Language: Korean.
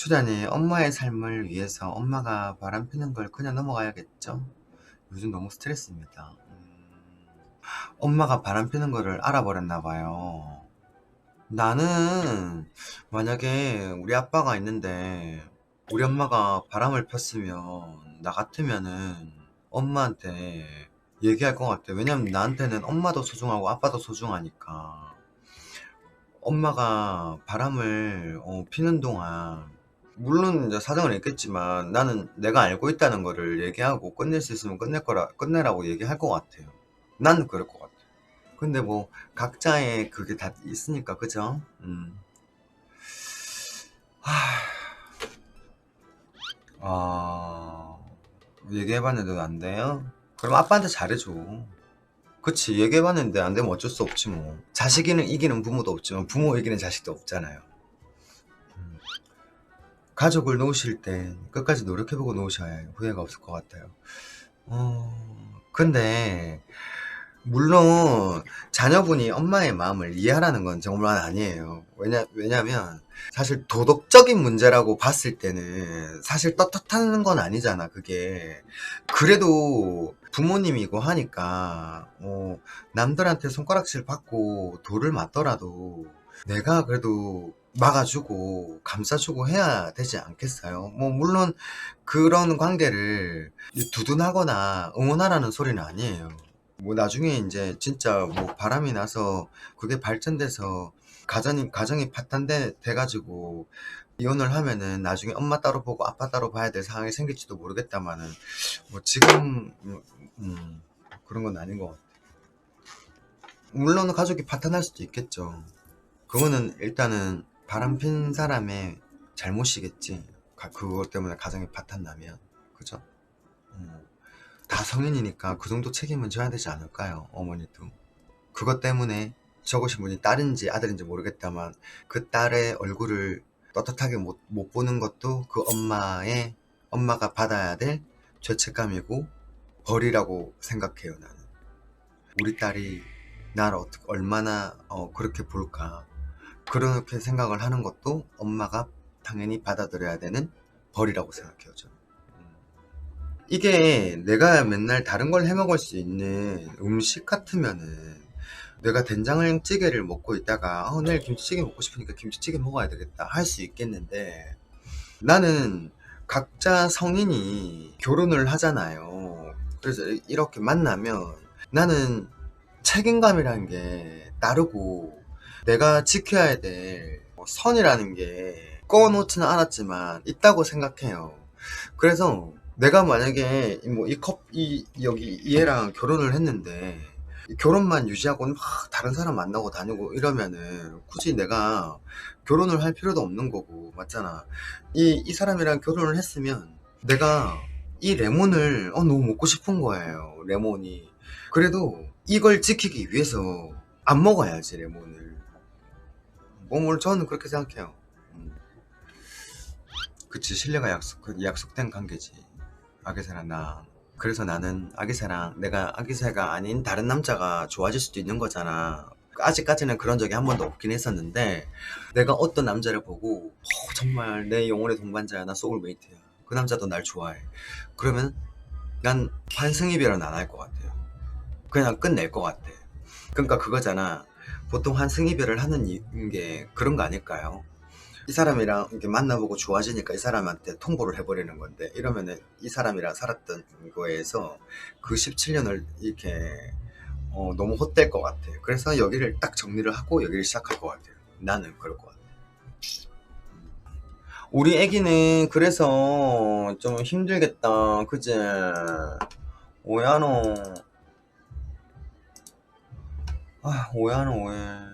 초단이 엄마의 삶을 위해서 엄마가 바람 피는 걸 그냥 넘어가야겠죠? 요즘 너무 스트레스입니다. 음, 엄마가 바람 피는 거를 알아버렸나 봐요. 나는 만약에 우리 아빠가 있는데 우리 엄마가 바람을 폈으면 나 같으면은 엄마한테 얘기할 것 같아. 왜냐면 나한테는 엄마도 소중하고 아빠도 소중하니까. 엄마가 바람을 어, 피는 동안 물론 이제 사정은 있겠지만 나는 내가 알고 있다는 거를 얘기하고 끝낼 수 있으면 끝낼 거라 끝내라고 얘기할 것 같아요. 나는 그럴 것 같아. 근데 뭐 각자의 그게 다 있으니까 그죠? 음. 하... 아 얘기해봤는데도 안 돼요? 그럼 아빠한테 잘해줘. 그치 얘기해봤는데 안 되면 어쩔 수 없지 뭐. 자식이는 이기는 부모도 없지만 부모 이기는 자식도 없잖아요. 음. 가족을 놓으실 때 끝까지 노력해보고 놓으셔야 후회가 없을 것 같아요. 어, 근데, 물론, 자녀분이 엄마의 마음을 이해하라는 건 정말 아니에요. 왜냐, 왜냐면, 사실 도덕적인 문제라고 봤을 때는 사실 떳떳한 건 아니잖아, 그게. 그래도 부모님이고 하니까, 어, 남들한테 손가락질 받고 돌을 맞더라도 내가 그래도 막아주고 감싸주고 해야 되지 않겠어요? 뭐 물론 그런 관계를 두둔하거나 응원하라는 소리는 아니에요. 뭐 나중에 이제 진짜 뭐 바람이 나서 그게 발전돼서 가정이 가정이 파탄돼 돼가지고 이혼을 하면은 나중에 엄마 따로 보고 아빠 따로 봐야 될 상황이 생길지도 모르겠다마는 뭐 지금 음, 음, 그런 건 아닌 것 같아. 물론 가족이 파탄날 수도 있겠죠. 그거는 일단은 바람 핀 사람의 잘못이겠지. 가- 그것 때문에 가정이 파탄나면. 그죠? 음. 다 성인이니까 그 정도 책임은 져야 되지 않을까요? 어머니도. 그것 때문에 적으신 분이 딸인지 아들인지 모르겠다만 그 딸의 얼굴을 떳떳하게 못, 못 보는 것도 그 엄마의 엄마가 받아야 될 죄책감이고 벌이라고 생각해요 나는 우리 딸이 나를 어떻게 얼마나 어, 그렇게 볼까 그렇게 생각을 하는 것도 엄마가 당연히 받아들여야 되는 벌이라고 생각해요 저는 음. 이게 내가 맨날 다른 걸 해먹을 수 있는 음식 같으면은 내가 된장찌개를 먹고 있다가 어, 내일 김치찌개 먹고 싶으니까 김치찌개 먹어야 되겠다 할 수 있겠는데 나는 각자 성인이 결혼을 하잖아요. 그래서 이렇게 만나면 나는 책임감이라는 게 따르고 내가 지켜야 될 선이라는 게 꺼놓지는 않았지만 있다고 생각해요. 그래서 내가 만약에 뭐 이 컵, 이, 여기 얘랑 결혼을 했는데 결혼만 유지하고 막 다른 사람 만나고 다니고 이러면은 굳이 내가 결혼을 할 필요도 없는 거고 맞잖아. 이, 이 사람이랑 결혼을 했으면 내가 이 레몬을 어, 너무 먹고 싶은 거예요 레몬이. 그래도 이걸 지키기 위해서 안 먹어야지 레몬을 뭐 물론 저는 그렇게 생각해요. 음. 그치 신뢰가 약속, 그 약속된 관계지. 아기사랑 나. 그래서 나는 아기사랑 내가 아기사가 아닌 다른 남자가 좋아질 수도 있는 거잖아. 아직까지는 그런 적이 한 번도 없긴 했었는데 내가 어떤 남자를 보고 어, 정말 내 영혼의 동반자야. 나 소울메이트야. 그 남자도 날 좋아해. 그러면 난 환승이별은 안 할 것 같아요. 그냥 끝낼 것 같아. 그러니까 그거잖아 보통 환승이별을 하는 이- 게 그런 거 아닐까요 이 사람이랑 이렇게 만나보고 좋아지니까 이 사람한테 통보를 해버리는 건데 이러면은 이 사람이랑 살았던 거에서 그 17년을 이렇게 어, 너무 헛될 것 같아. 그래서 여기를 딱 정리를 하고 여기를 시작할 것 같아요. 나는 그럴 것 같아. 우리 애기는 그래서 좀 힘들겠다. 그지? 오야노. 아, 오야노, 오해.